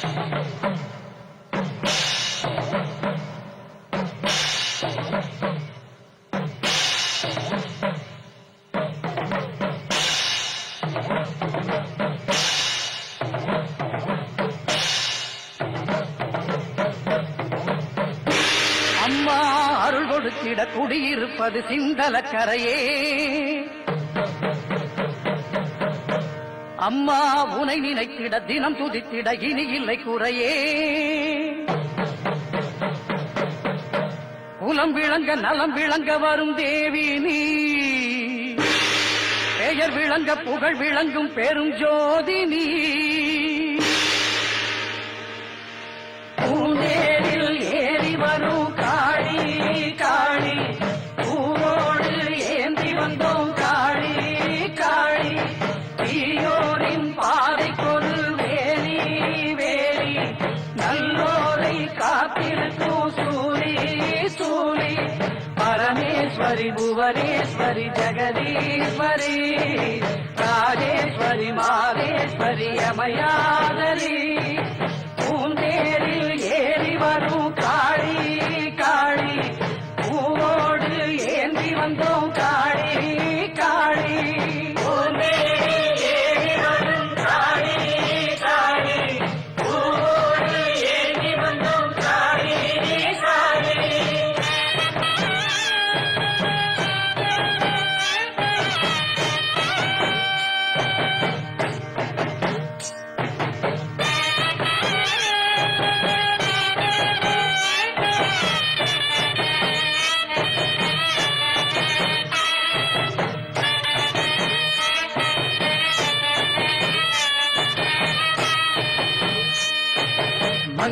அம்மா அருள் கொடுத்திட குடியிருப்பது சிந்தலக்கரையே. அம்மா உனை நினைத்திட தினம் துதித்திட இனி இல்லை குறையே. குலம் விளங்க நலம் விளங்க வரும் தேவி நீ. பெயர் விளங்க புகழ் விளங்கும் பெரும் ஜோதி நீ. రాజేశ్వరి భువనేశ్వరి జగదీశ్వరి రాజేశ్వరి మహేశ్వరి అమయాదరి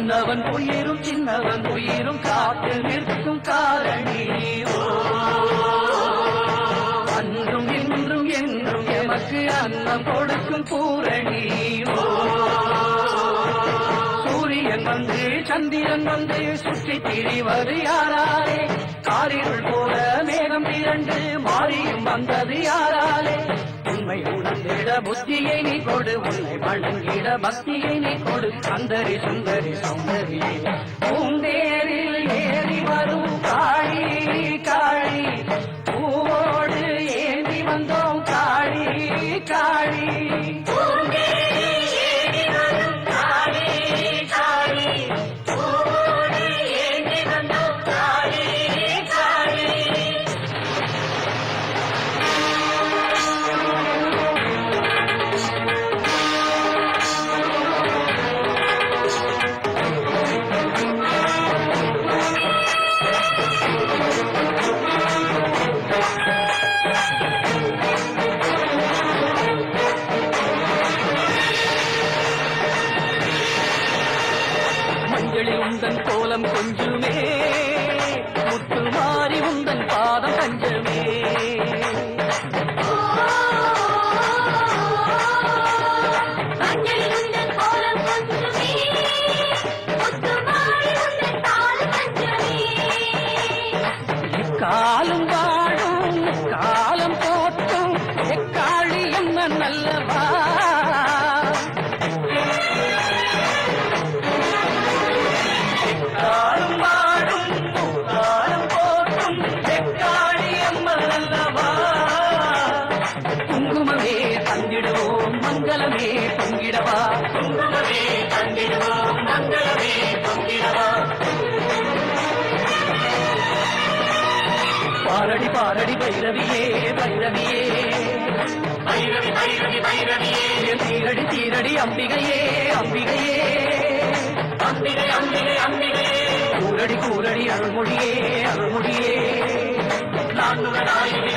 மன்னவன் உயிரும் சின்னவன் உயிரும் காத்து நிற்கும் காரணி. அன்றும் இன்றும் என்றும் எமக்கு அன்னம் கொடுக்கும் பூரணி. சூரியன் வந்து சந்திரன் வந்து சுற்றி திரிவது யாராரே காரிருள் போல மேகம் திரண்டு மாறியும் வந்தது யாராலே? புத்தியை நீ கொடு உன்னை வணங்கிட பக்தியை நீ கொடு. சந்தரி சுந்தரி சௌந்தரி பூந்தே உந்தன் கோலம் கொஞ்சுமே. முத்து மாறி உந்தன் பாதம் உந்தன் கோலம் கொஞ்சமே பங்கிடுவோம் மங்களமே பங்கிடவா மங்களமே பங்கிடுவோம் மங்களமே பங்கிடவா பாரடி பாரடி பைரவியே பைரவியே. பைரவி பைரவி பைரவியே தீரடி தீரடி அம்பிகையே அம்பிகையே. அம்பிகை அம்பிகை அம்பிகையே கூரடி கூரடி அருள்மொழியே அருள்மொழியே. நான்கு நாயகி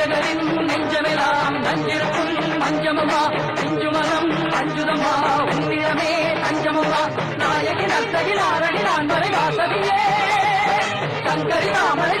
பஞ்சகரின் நெஞ்சமெல்லாம் நஞ்சிருக்கும் மஞ்சமம்மா நெஞ்சுமனம் அஞ்சுதம்மா உன்னிடமே தஞ்சமம்மா நாயகி நர்த்தகி நாரணி நான் வரை வாசவியே. சங்கரி தாமரை